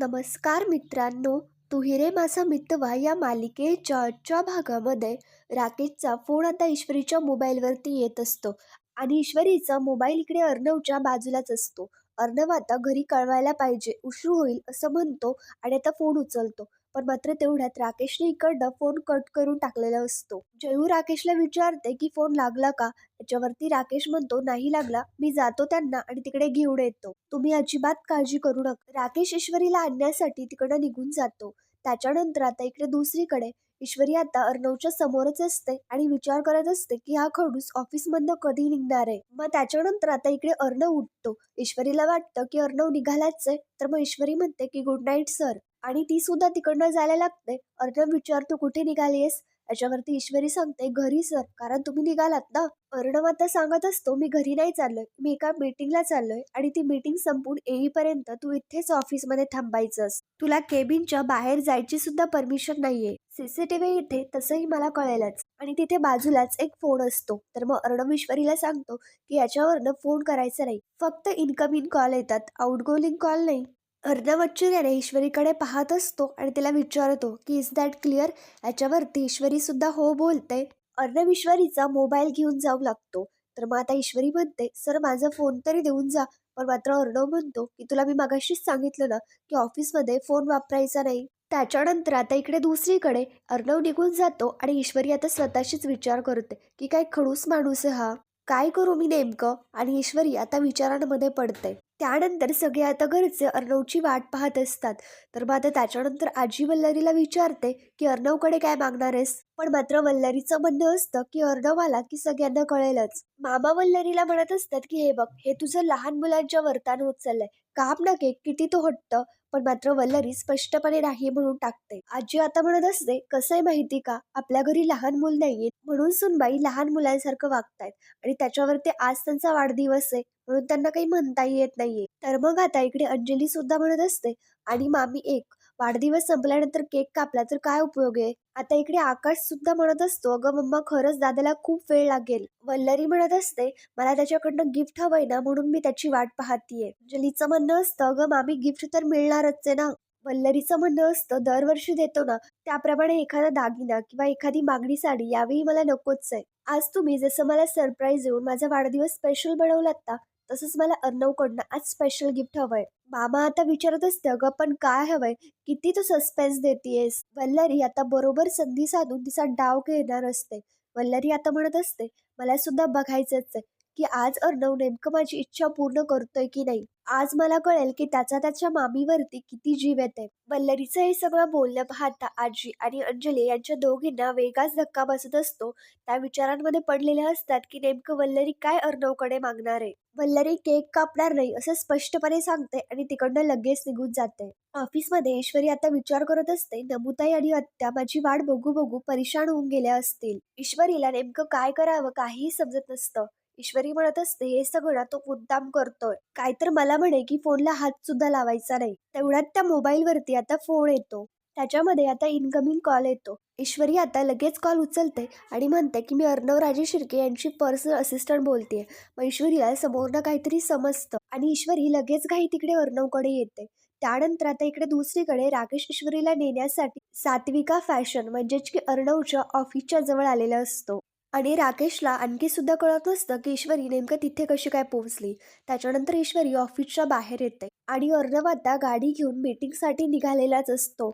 नमस्कार मित्रांनो तू हिरे माझा मितवा या मालिकेच्या आजच्या भागामध्ये राकेशचा फोन आता ईश्वरीच्या मोबाईलवरती येत असतो आणि ईश्वरीचा मोबाईल इकडे अर्णवच्या बाजूलाच असतो. अर्णव आता घरी कळवायला पाहिजे उशीर होईल असं म्हणतो आणि आता फोन उचलतो. पण मात्र तेवढ्यात राकेशने इकडनं फोन कट करून टाकलेला असतो. जयू राकेशला विचारते की फोन लागला का त्याच्यावरती राकेश म्हणतो नाही लागला. मी जातो त्यांना आणि तिकडे घेऊन येतो. तुम्ही अजिबात काळजी करू नका. राकेश ईश्वरीला आणण्यासाठी तिकडं निघून जातो. त्याच्यानंतर आता इकडे दुसरीकडे ईश्वरी आता अर्णवच्या समोरच असते आणि विचार करत असते की हा खडूस ऑफिसमधनं कधी निघणार आहे. मग त्याच्यानंतर आता इकडे अर्णव उठतो. ईश्वरीला वाटतं की अर्णव निघालाच आहे. तर मग ईश्वरी म्हणते की गुड नाईट सर. आणि ती सुद्धा तिकडनं जायला लागते. अर्णव विचारतो कुठे निघालीस याच्यावरती ईश्वरी सांगते घरी सर कारण तुम्ही निघालात ना? अर्णव आता सांगत असतो मी घरी नाही चाललोय. मी एका मीटिंगला चाललोय आणि ती मीटिंग संपून येईपर्यंत तू इथेच ऑफिसमध्ये थांबायचंस. तुला केबिनच्या बाहेर जायची सुद्धा परमिशन नाहीये. सीसीटीव्ही इथे तसंही मला कळेलच. आणि तिथे बाजूलाच एक फोन असतो. तर मग अर्णव ईश्वरीला सांगतो की याच्यावरनं फोन करायचा नाही. फक्त इनकमिंग कॉल येतात. आउटगोलिंग कॉल नाही. अर्णव याने ईश्वरीकडे पाहत असतो आणि तिला विचारतो की इज दॅट क्लिअर याच्यावरती ईश्वरी सुद्धा हो बोलते. अर्णव ईश्वरीचा मोबाईल घेऊन जाऊ लागतो. तर मग आता ईश्वरी म्हणते सर माझा फोन तरी देऊन जा. पण मात्र अर्णव म्हणतो की तुला मी मागाशीच सांगितलं ना की ऑफिसमध्ये फोन वापरायचा नाही. त्याच्यानंतर आता इकडे दुसरीकडे अर्णव निघून जातो आणि ईश्वरी आता स्वतःशीच विचार करते की काय खडूस माणूस हा? काय करू मी नेमकं? आणि ईश्वरी आता विचारांमध्ये पडते. त्यानंतर सगळे आता घरचे अर्णवची वाट पाहत असतात. तर मग आता त्याच्यानंतर आजी वल्लरीला विचारते की अर्णवकडे काय मागणार आहेस? पण मात्र वल्लरीचं म्हणणं असतं की अर्णव आला की सगळ्यांना कळेलच. मामा वल्लरीला म्हणत असतात की हे बघ हे तुझं लहान मुलांच्या वर्तान होत चाललंय. काम ना केक किती तो हट्ट. पण मात्र वल्लरी स्पष्टपणे नाही म्हणून टाकते. आजी आता म्हणत असते कसं आहे माहिती का? आपल्या घरी लहान मूल नाहीये म्हणून सुनबाई लहान मुलांसारखं वागतायत आणि त्याच्यावरती आज त्यांचा वाढदिवस आहे म्हणून त्यांना काही म्हणता येत नाहीये. तर मग आता इकडे अंजली सुद्धा म्हणत असते आणि मामी एक वाढदिवस संपल्यानंतर केक कापला तर काय उपयोग आहे? आता इकडे आकाश सुद्धा म्हणत असतो अगं मम्मा खरंच दादाला खूप वेळ लागेल. वल्लरी म्हणत असते मला त्याच्याकडनं गिफ्ट हवंय ना म्हणून मी त्याची वाट पाहतीये. अंजलीचं म्हणणं असतं अगं मामी गिफ्ट तर मिळणारच आहे ना. वल्लरीचं म्हणणं असतं दरवर्षी देतो ना त्याप्रमाणे एखादा दागिना किंवा एखादी मागणी साडी यावेळी मला नकोच आहे. आज तुम्ही जसं मला सरप्राईज देऊन माझा वाढदिवस स्पेशल बनवलात ना तसंच मला अर्णवकडनं आज स्पेशल गिफ्ट हवंय. मामा आता विचारत असते अगं पण काय हवंय? किती तू सस्पेन्स देतेयस? वल्लरी आता बरोबर संधी साधून तिचा डाव घेणार असते. वल्लरी आता म्हणत असते मला सुद्धा बघायचंच आहे. की आज अर्णव नेमकं माझी इच्छा पूर्ण करतोय की नाही? आज मला कळेल की त्याचा त्याच्या मामीवरती किती जीव येते वल्लरीचं हे सगळं बोलणं पाहता आजी आणि अंजली यांच्या दोघींना वेगाच धक्का बसत असतो. त्या विचारांमध्ये पडलेल्या असतात की नेमकं वल्लरी काय अर्णवकडे मागणार आहे? वल्लरी केक कापणार नाही असं स्पष्टपणे सांगते आणि तिकडनं लगेच निघून जाते. ऑफिसमध्ये ईश्वरी आता विचार करत असते नमुताई आणि आत्या माझी वाट बघू बघू परेशान होऊन गेल्या असतील. ईश्वरीला नेमकं काय करावं काहीही समजत नसतं. ईश्वरी म्हणत असते हे सगळं तो मुद्दाम करतोय. काय तर मला म्हणे की फोनला हात सुद्धा लावायचा नाही. तेवढ्यात त्या मोबाईलवरती आता फोन येतो. त्याच्यामध्ये आता इनकमिंग कॉल येतो. ईश्वरी आता लगेच कॉल उचलते आणि म्हणते की मी अर्णव राजे शिर्के यांची पर्सनल असिस्टंट बोलते मग ईश्वरीला समोरनं काहीतरी समजतं आणि ईश्वरी लगेच घाई तिकडे अर्णवकडे येते. त्यानंतर आता इकडे दुसरीकडे राकेश ईश्वरीला नेण्यासाठी सात्विका फॅशन म्हणजेच की अर्णवच्या ऑफिसच्या जवळ आलेला असतो. आणि राकेशला आणखी सुद्धा कळत नसतं की ईश्वरी नेमकं तिथे कशी काय पोहोचली. त्याच्यानंतर ईश्वरी ऑफिसच्या बाहेर येते आणि अर्णव आता गाडी घेऊन मीटिंगसाठी निघालेलाच असतो.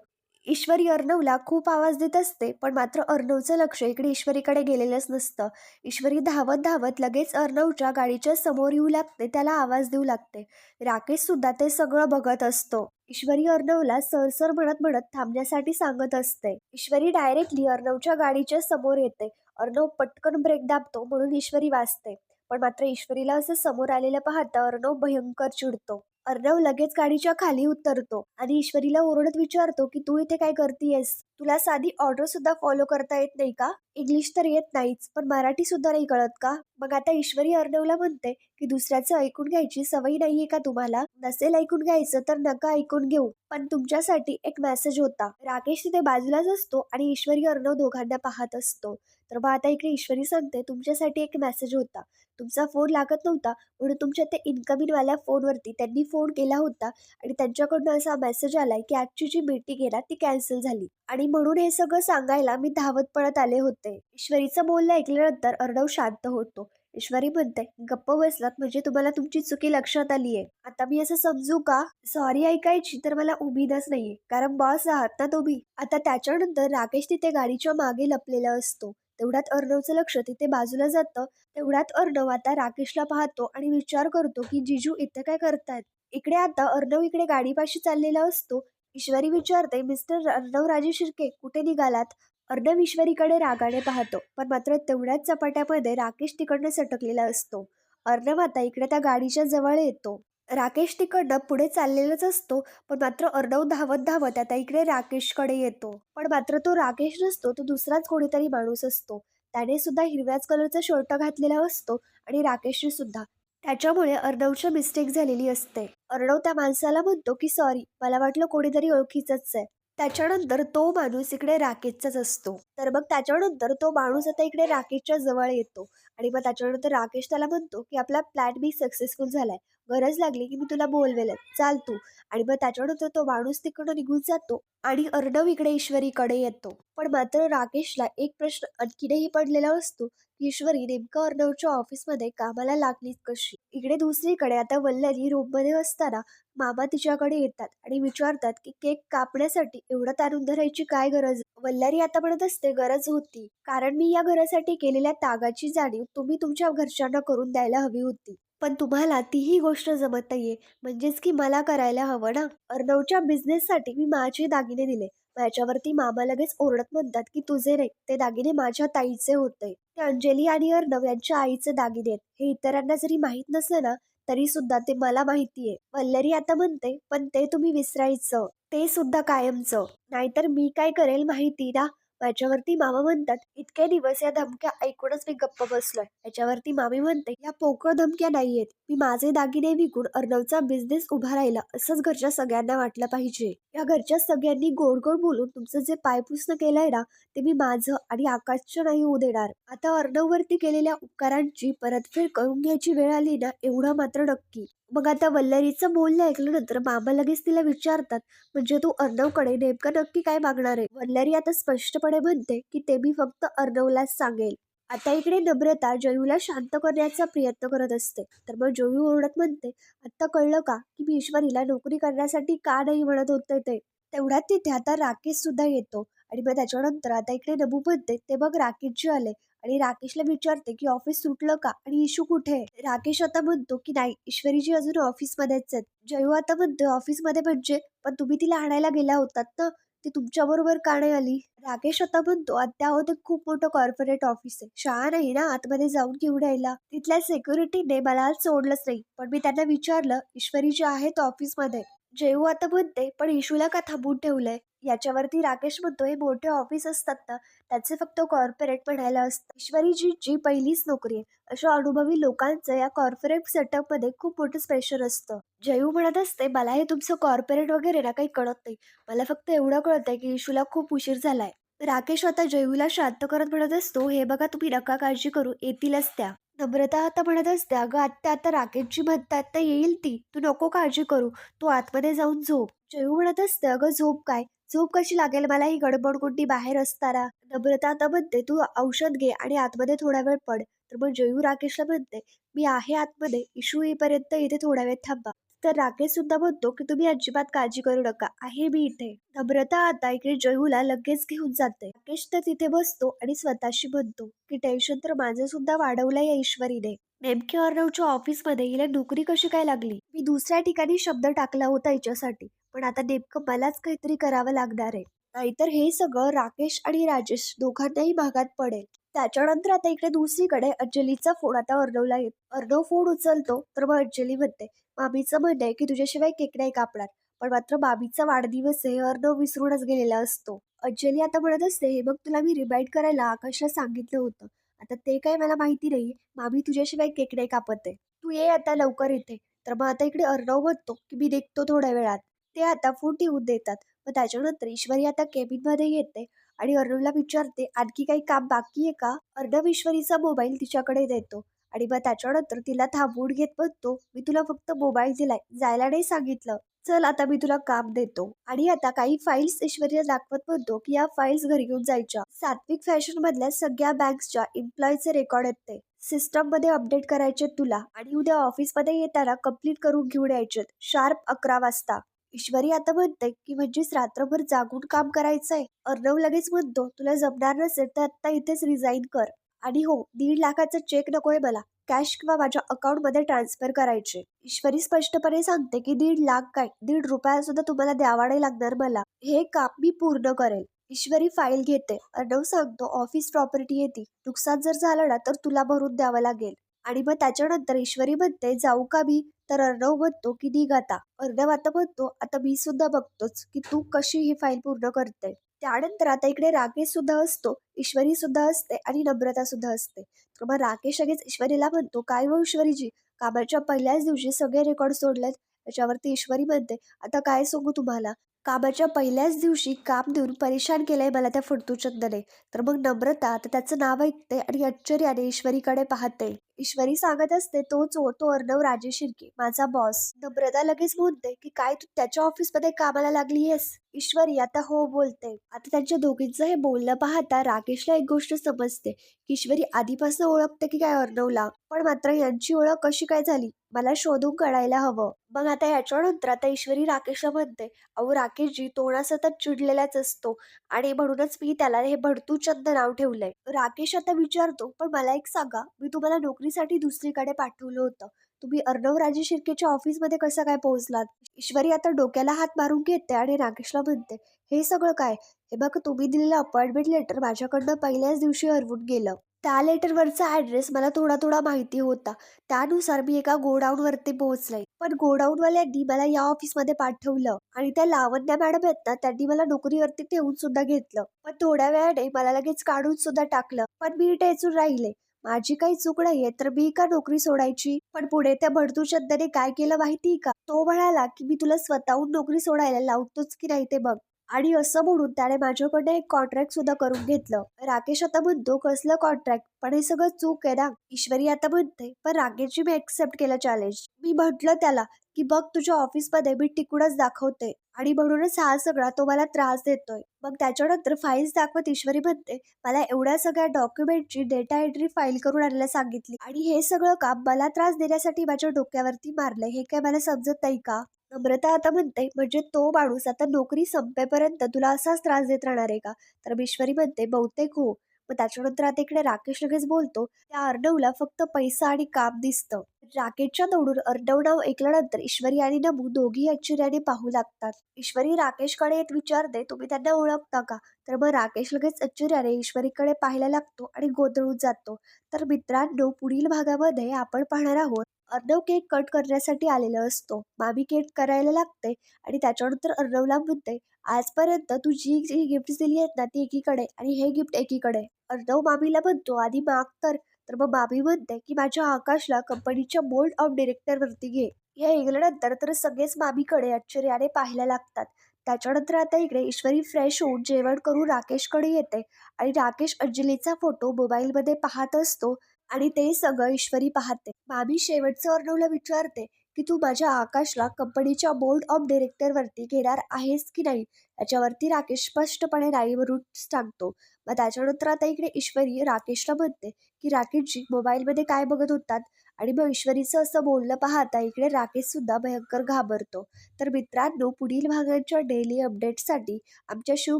ईश्वरी अर्णवला खूप आवाज देत असते पण मात्र अर्णवचं लक्ष इकडे ईश्वरीकडे गेलेलंच नसतं. ईश्वरी धावत धावत लगेच अर्णवच्या गाडीच्या समोर येऊ लागते त्याला आवाज देऊ लागते. राकेश सुद्धा ते सगळं बघत असतो. ईश्वरी अर्णवला सरसर म्हणत म्हणत थांबण्यासाठी सांगत असते. ईश्वरी डायरेक्टली अर्णवच्या गाडीच्या समोर येते. अर्णव पटकन ब्रेक दाबतो म्हणून ईश्वरी वाचते. पण मात्र ईश्वरीला असं समोर आलेलं पाहता अर्णव भयंकर चिडतो. अर्णव लगेच गाडीच्या खाली उतरतो आणि ईश्वरीला ओरडत विचारतो की तू इथे काय करतीयस? तुला साधी ऑर्डर सुद्धा फॉलो करता येत नाही का? इंग्लिश तर येत नाहीच पण मराठी सुद्धा नाही कळत का? मग आता ईश्वरी अर्णवला म्हणते की दुसऱ्याचं ऐकून घ्यायची सवय नाहीये का तुम्हाला? नसेल ऐकून घ्यायचं तर नका ऐकून घेऊ. पण तुमच्यासाठी एक मेसेज होता. राकेश तिथे बाजूलाच असतो आणि ईश्वरी अर्णव दोघांना पाहत असतो. तर मग आता इकडे ईश्वरी सांगते तुमच्यासाठी एक मेसेज होता. तुमचा फोन लागत नव्हता म्हणून तुमच्या ते इन्कमिंगवाल्या फोनवरती त्यांनी फोन केला होता आणि त्यांच्याकडनं असा मेसेज आलाय की आजची जी मीटिंग आहे ना ती कॅन्सल झाली. आणि म्हणून हे सगळं सांगायला मी धावत पळत आले होते. ईश्वरीचं बोलणं ऐकल्यानंतर अर्णव शांत होतो. ईश्वरी म्हणते गप्प बसलात म्हणजे तुम्हाला तुमची चुकी लक्षात आली आहे. आता मी असं समजू का? सॉरी ऐकायची तर मला उमेदच नाहीये. कारण बॉस आहात ना तुम्ही? आता त्याच्यानंतर राकेश तिथे गाडीच्या मागे लपलेला असतो. तेवढ्यात अर्णवचं लक्ष तिथे बाजूला जातं. तेवढ्यात अर्णव आता राकेशला पाहतो आणि विचार करतो की जिजू इथे काय करतायत? इकडे आता अर्णव इकडे गाडीपाशी चाललेला असतो. ईश्वरी विचारते मिस्टर अर्णव राजे शिर्के कुठे निघालात? अर्णव ईश्वरीकडे रागाने पाहतो पण मात्र तेवढ्याच चपाट्यामध्ये राकेश तिकडनं सटकलेला असतो. अर्णव आता इकडे त्या गाडीच्या जवळ येतो. राकेश तिकडनं पुढे चाललेलाच असतो पण मात्र अर्णव धावत धावत आता इकडे राकेशकडे येतो. पण मात्र तो राकेश नसतो तो दुसराच कोणीतरी माणूस असतो. त्याने सुद्धा हिरव्याच कलरचा शर्ट घातलेला असतो आणि राकेशने सुद्धा त्याच्यामुळे अर्णवची मिस्टेक झालेली असते. अर्णव त्या माणसाला म्हणतो की सॉरी मला वाटलं कोणीतरी ओळखीचंच आहे. त्याच्यानंतर तो माणूस इकडे राकेशचाच असतो. तर मग त्याच्यानंतर तो माणूस आता इकडे राकेशच्या जवळ येतो. आणि मग त्याच्यानंतर राकेश त्याला म्हणतो की आपला प्लॅन बी सक्सेसफुल झालाय. गरज लागली की मी तुला बोलवेल. चाल तू. आणि मग त्याच्यानंतर तो माणूस तिकडं निघून जातो आणि अर्णव इकडे ईश्वरीकडे येतो. पण मात्र राकेशला एक प्रश्न आणखीनही पडलेला असतो की ईश्वरी नेमकं अर्णवच्या ऑफिसमध्ये कामाला लागलीच कशी? इकडे दुसरीकडे आता वल्लरी रूममध्ये असताना मामा तिच्याकडे येतात आणि विचारतात की केक कापण्यासाठी एवढं तारून धरायची काय गरज? वल्लारी आता म्हणत असते गरज होती. कारण मी या घरासाठी केलेल्या तागाची जाणीव तुम्ही तुमच्या घरच्यांना करून द्यायला हवी होती. पण तुम्हाला तीही गोष्ट जमत नाहीये. म्हणजेच की मला करायला हवं ना? अर्णवच्या बिझनेससाठी मी माझे दागिने दिले. माझ्यावरती मामा लगेच ओरडत म्हणतात की तुझे नाही ते दागिने माझ्या ताईचे होते. ते अंजली आणि अर्णव यांच्या आईचे दागिने आहेत. हे इतरांना जरी माहीत नसलं ना तरी सुद्धा ते मला माहितीये. वल्लरी आता म्हणते पण ते तुम्ही विसरायचं. ते सुद्धा कायमचं. नाहीतर मी काय करेल माहिती ना? माझ्यावरती मामा म्हणतात इतके दिवस या धमक्या ऐकूनच मी गप्प बसलोय. याच्यावरती मामी म्हणते या पोकळ धमक्या नाहीयेत. मी माझे दागिने विकून अर्णवचा बिझनेस उभा राहिला. असंच घरच्या सगळ्यांना वाटलं पाहिजे. या घरच्या सगळ्यांनी गोड गोड बोलून तुमचं जे पायपुसणं केलंय ना ते मी माझं आणि आकाशचं नाही होऊ देणार. आता अर्णववरती केलेल्या उपकारांची परतफेड करून घ्यायची वेळ आली ना एवढं मात्र नक्की. मग आता वल्लरीचं बोलणं ऐकल्यानंतर मामा लगेच तिला विचारतात म्हणजे तू अर्णवकडे नेमकं नक्की काय मागणार आहे? वल्लरी आता स्पष्टपणे म्हणते की ते मी फक्त अर्णवलाच सांगेल. आता इकडे नम्रता जयूला शांत करण्याचा प्रयत्न करत असते. तर मग जयू ओरडत म्हणते आता कळलं का की मी ईश्वरीला नोकरी करण्यासाठी का नाही म्हणत होते ते? तेवढ्यात तिथे आता राकेश सुद्धा येतो. आणि मग त्याच्यानंतर आता इकडे नमू म्हणते ते मग राकेश जे आले. आणि राकेशला विचारते की ऑफिस सुटलं का आणि इशू कुठे राकेश आता म्हणतो की नाही ईश्वरीजी अजून ऑफिसमध्येच आहेत. जयू आता म्हणतो ऑफिसमध्ये म्हणजे? पण तुम्ही तिला आणायला गेला होतात ना ती तुमच्या बरोबर का नाही आली? राकेश आता म्हणतो त्यावर ते खूप मोठं कॉर्पोरेट ऑफिस आहे. शाळा नाही ना आतमध्ये जाऊन घेऊन यायला. तिथल्या सिक्युरिटीने मला आज सोडलंच नाही. पण मी त्यांना विचारलं ईश्वरी जे आहेत ऑफिसमध्ये जयू आता म्हणते पण इशूला का थांबून ठेवलंय? याच्यावरती राकेश म्हणतो हे मोठे ऑफिस असतात ना त्याचे फक्त कॉर्पोरेट म्हणायला असतं. ईश्वरीची जी पहिलीच नोकरी आहे अशा अनुभवी लोकांचं या कॉर्पोरेट सेटअपमध्ये खूप मोठं प्रेशर असतं. जयू म्हणत असते मला हे तुमचं कॉर्पोरेट वगैरे ना काही कळत नाही. मला फक्त एवढं कळतंय की इशूला खूप उशीर झालाय. राकेश आता जयूला शांत करत म्हणत असतो हे बघा तुम्ही नका काळजी करू येतीलच त्या नम्रता आता म्हणत असत्या अगं आत्ता आता राकेशची म्हणतात तर येईल ती तू नको काळजी करू तू आतमध्ये जाऊन झोप. जयू म्हणत असते अगं झोप काय? झोप कशी लागेल? मला ही गडबड कोणती बाहेर असताना? नम्रता आता म्हणते तू औषध घे आणि आतमध्ये थोडा वेळ पड. तर मग जयू राकेशला म्हणते मी आहे आतमध्ये इशू येईपर्यंत इथे थोडा वेळ थांबा. तर राकेश सुद्धा म्हणतो की तुम्ही अजिबात काळजी करू नका. आहे मी इथे. नम्रता आता इकडे जयूला लगेच घेऊन जाते. राकेश तर तिथे बसतो आणि स्वतःशी म्हणतो की टेन्शन तर माझं सुद्धा वाढवलं या ईश्वरीने नेमके अर्णवच्या ऑफिसमध्ये हिला नोकरी कशी काय लागली? मी दुसऱ्या ठिकाणी शब्द टाकला होता हिच्यासाठी. पण आता नेमकं मलाच काहीतरी करावं लागणार आहे. नाहीतर हे सगळं राकेश आणि राजेश दोघांनाही भागात पडेल. त्याच्यानंतर आता इकडे दुसरीकडे अंजलीचा फोन आता अर्णवला येत अर्णव फोन उचलतो तर मग अंजली म्हणते मामीचं म्हणणं आहे की तुझ्याशिवाय केक नाही कापणार. पण मात्र मामीचा वाढदिवस आहे अर्ध विसरूनच गेलेला असतो. अंजली आता म्हणत असते हे मग तुला मी रिमाइंड करायला आकाशला सांगितलं होतं. आता ते काय मला माहिती नाही. मामी तुझ्याशिवाय केक नाही कापत आहे. तू ये आता लवकर इथे. तर मग आता इकडे अर्णव म्हणतो की मी निघतो थोड्या वेळात. ते आता फोन ठेवून देतात. मग त्याच्यानंतर ईश्वरी आता केबिनमध्ये येते आणि अर्णवला विचारते आणखी काही काम बाकी आहे का? अर्णव ईश्वरीचा मोबाईल तिच्याकडे देतो. आणि मग त्याच्यानंतर तिला थांबवून घेत म्हणतो मी तुला फक्त मोबाईल दिलाय जायला नाही सांगितलं. चल आता मी तुला काम देतो. आणि आता काही फाईल्स ऐश्वर्या दाखवत म्हणतो की या फाईल्स घरी घेऊन जायच्या. सात्विक फॅशन मधल्या सगळ्या बँक्सच्या एम्प्लॉईचे रेकॉर्ड आहेत ते. सिस्टममध्ये अपडेट करायचे तुला आणि उद्या ऑफिसमध्ये येताना कंप्लीट करून घेऊन यायचे शार्प अकरा वाजता. ईश्वरी आता म्हणते की म्हणजेच रात्रभर जागून काम करायचंय. अर्णव लगेच म्हणतो तुला जमणार नसेल तर आता इथेच रिझाईन कर. आणि हो दीड लाखाचं चेक नकोय मला. कॅश किंवा माझ्या अकाउंटमध्ये ट्रान्सफर करायचे. ईश्वरी स्पष्टपणे सांगते की दीड लाख काय? दीड रुपया सुद्धा तुम्हाला द्यावा नाही लागणार मला. हे काम मी पूर्ण करेल. ईश्वरी फाईल घेते. अर्णव सांगतो ऑफिस प्रॉपर्टी येते. नुकसान जर झालं ना तर तुला भरून द्यावं लागेल. आणि मग त्याच्यानंतर ईश्वरी म्हणते जाऊ का मी? तर अर्णव म्हणतो की निघ आता. अर्णव आता म्हणतो आता मी सुद्धा बघतोच की तू कशी ही फाईल पूर्ण करते त्यानंतर आता इकडे राकेश सुद्धा असतो ईश्वरी सुद्धा असते आणि नम्रता सुद्धा असते. तर मग राकेश लगेच ईश्वरीला म्हणतो काय व ईश्वरीजी? कामाच्या पहिल्याच दिवशी सगळे रेकॉर्ड सोडलेत. त्याच्यावरती ईश्वरी म्हणते आता काय सांगू तुम्हाला? कामाच्या पहिल्याच दिवशी काम देऊन परेशान केलंय मला त्या फडतूचंदने तर मग नम्रता आता त्याचं नाव ऐकते आणि आश्चर्याने ईश्वरीकडे पाहते. ईश्वरी सांगत असते तोच हो तो अर्णव राजेश शिर्के माझा बॉस नम्रता लगेच म्हणते की काय तू त्याच्या ऑफिसमध्ये कामाला लागली आहेस? ईश्वरी आता हो बोलते. आता त्यांच्या दोघींचं हे बोलणं पाहता राकेशला एक गोष्ट समजते. की ईश्वरी आधीपासून ओळखते की काय अर्णवला पण मात्र यांची ओळख कशी काय झाली मला शोधून काढायला हवं. मग आता याच्यानंतर आता ईश्वरी राकेशला म्हणते अहो राकेशजी तोडा सतत चिडलेलाच असतो आणि म्हणूनच मी त्याला हे भडतू चंद नाव ठेवलंय. राकेश आता विचारतो पण मला एक सांगा मी तुम्हाला नोकरी नोकरीसाठी दुसरीकडे पाठवलं होतं. तुम्ही अर्णव राजे शिर्केच्या ऑफिसमध्ये कसं काय पोहोचलात? ईश्वरी आता डोक्याला हात मारून घेते आणि राकेशला म्हणते हे सगळं काय? हे बघ तुम्ही दिलेलं अपॉइंटमेंट लेटर माझ्याकडनं पहिल्याच दिवशी हरवून गेलं. त्या लेटरवरचा ॲड्रेस मला थोडा थोडा माहिती होता. त्यानुसार मी एका गोडाऊनवरती पोहोचले. पण गोडाऊनवाल्यांनी मला या ऑफिसमध्ये पाठवलं आणि त्या लावण्या मॅडम आहेत ना त्यांनी मला नोकरीवरती ठेवून सुद्धा घेतलं. पण थोड्या वेळाने मला लगेच काढून सुद्धा टाकलं. पण मी टेचून राहिले. माझी काही चूक नाहीये तर मी का नोकरी सोडायची? पण पुढे त्या भडतू चंदने काय केलं माहिती का? तो म्हणाला की मी तुला स्वतःहून नोकरी सोडायला लावतोच की नाही ते बघ. आणि असं म्हणून त्याने माझ्याकडे एक कॉन्ट्रॅक्ट सुद्धा करून घेतलं. राकेश आता म्हणतो कसलं कॉन्ट्रॅक्ट पण हे सगळं चूक आहे ना. ईश्वरी आता म्हणते पण राकेशची मी एक्सेप्ट केलं चॅलेंज मी म्हटलं त्याला की बघ तुझ्या ऑफिसमध्ये मी टिकूनच दाखवते. आणि म्हणूनच हा सगळा तो मला त्रास देतोय. मग त्याच्यानंतर फाईल्स दाखवत ईश्वरी म्हणते मला एवढ्या सगळ्या डॉक्युमेंटची डेटा एंट्री फाईल करून आणायला सांगितली. आणि हे सगळं काम मला त्रास देण्यासाठी माझ्या डोक्यावरती मारलंय. हे काय मला समजत नाही का? नम्रता आता म्हणते म्हणजे तो माणूस आता नोकरी संपेपर्यंत तुला असाच त्रास देत राहणार आहे का? तर ईश्वरी म्हणते बहुतेक हो. मग त्याच्यानंतर आता इकडे राकेश लगेच बोलतो त्या अर्णवला फक्त पैसा आणि काम दिसतं. राकेशच्या दौडून अर्णव ऐकल्यानंतर ईश्वरी आणि नमू दोघी आश्चर्याने पाहू लागतात. ईश्वरी राकेशकडे येत विचारते तुम्ही त्यांना ओळखता का? तर मग राकेश लगेच आश्चर्याने ईश्वरीकडे पाहायला लागतो आणि गोंधळून जातो. तर मित्रांनो पुढील भागामध्ये आपण पाहणार आहोत अर्णव केक कट करण्यासाठी आलेला असतो. मामी केक करायला लागते आणि त्याच्यानंतर अर्णवला म्हणते आजपर्यंत तू जी जी गिफ्ट दिली आहेत ना ती एकीकडे आणि हे गिफ्ट एकीकडे. अर्णव मामीला म्हणतो आधी माग तर तर मग बाबी म्हणते की माझ्या आकाशला कंपनीच्या बोर्ड ऑफ डिरेक्टरवरती घे. हे ऐकल्यानंतर तर सगळेच बाबीकडे आश्चर्याने पाहायला लागतात. त्याच्यानंतर आता इकडे ईश्वरी फ्रेश होऊन जेवण करून राकेशकडे येते आणि राकेश अंजलीचा फोटो मोबाईलमध्ये पाहत असतो आणि ते सगळं ईश्वरी पाहते. मामी शेवटचं अर्णवला विचारते की तू माझ्या आकाशला कंपनीच्या बोर्ड ऑफ डिरेक्टरवरती घेणार आहेस की नाही याच्यावरती राकेश स्पष्टपणे नाही सांगतो. मग त्याच्यानंतर आता इकडे ईश्वरी राकेशला म्हणते की राकेशजी मोबाईलमध्ये काय बघत होतात? आणि मग ईश्वरीचं असं बोलणं पाहता इकडे राकेश सुद्धा भयंकर घाबरतो. तर मित्रांनो पुढील भागांच्या डेली अपडेटसाठी आमच्या शिव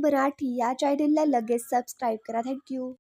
मराठी या चॅनेलला लगेच सबस्क्राईब करा. थँक्यू